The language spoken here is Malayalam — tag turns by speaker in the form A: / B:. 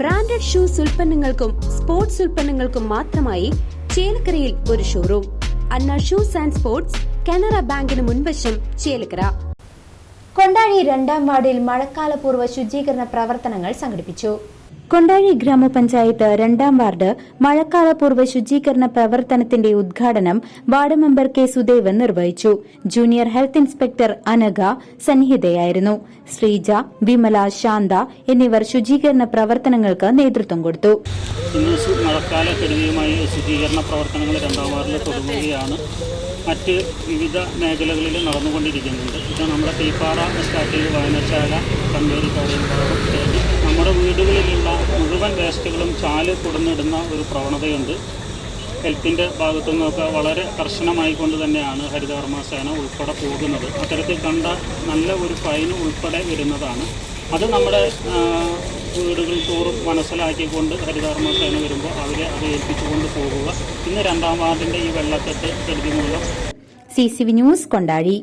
A: ബ്രാൻഡഡ് ഷൂസ് ഉൽപ്പന്നങ്ങൾക്കും സ്പോർട്സ് ഉൽപ്പന്നങ്ങൾക്കും മാത്രമായി ചേലക്കരയിൽ ഒരു showroom. Anna shoes and sports Canara ബാങ്കിന് മുൻവശം ചേലക്കര.
B: കൊണ്ടാഴി രണ്ടാം വാർഡിൽ മഴക്കാലപൂർവ ശുചീകരണ പ്രവർത്തനങ്ങൾ സംഘടിപ്പിച്ചു.
C: കൊണ്ടാഴി ഗ്രാമപഞ്ചായത്ത് രണ്ടാം വാർഡ് മഴക്കാലപൂർവ ശുചീകരണ പ്രവർത്തനത്തിന്റെ ഉദ്ഘാടനം വാർഡ് മെമ്പർ കെ സുദേവൻ നിർവഹിച്ചു. ജൂനിയർ ഹെൽത്ത് ഇൻസ്പെക്ടർ അനഘ സന്നിഹിതയായിരുന്നു. ശ്രീജ വിമല ശാന്ത എന്നിവർ ശുചീകരണ പ്രവർത്തനങ്ങൾക്ക് നേതൃത്വം കൊടുത്തു.
D: മഴക്കാല ശുചീകരണ പ്രവർത്തനങ്ങൾ രണ്ടാം വാർഡിൽ തുടങ്ങുകയാണ് മറ്റ് വിവിധ മേഖലകളിൽ നടന്നുകൊണ്ടിരിക്കുന്നുണ്ട്. ഇത് നമ്മുടെ തീപ്പാറ സ്റ്റാറ്റിൽ വായനശാല കണ്ണേരിക്കാടിയും മുഴുവൻ വേസ്റ്റുകളും ചാൽ കൊടുന്നിടുന്ന ഒരു പ്രവണതയുണ്ട്. ഹെൽത്തിന്റെ ഭാഗത്തു നിന്നൊക്കെ വളരെ കർശനമായിക്കൊണ്ട് തന്നെയാണ് ഹരിതകർമ്മ സേന ഉൾപ്പെടെ പോകുന്നത്. അത്തരത്തിൽ കണ്ട നല്ല ഒരു ഫൈൻ ഉൾപ്പെടെ വരുന്നതാണ്. അത് നമ്മുടെ വീടുകൾ തോറും മനസ്സിലാക്കിക്കൊണ്ട് ഹരിതകർമ്മ സേന വരുമ്പോൾ അവരെ അത് ഏൽപ്പിച്ചുകൊണ്ട് പോകുക. ഇന്ന് രണ്ടാം വാർഡിന്റെ ഈ വെള്ളക്കെട്ട് കെടുതി മൂലം
C: C C V news Kondazhi.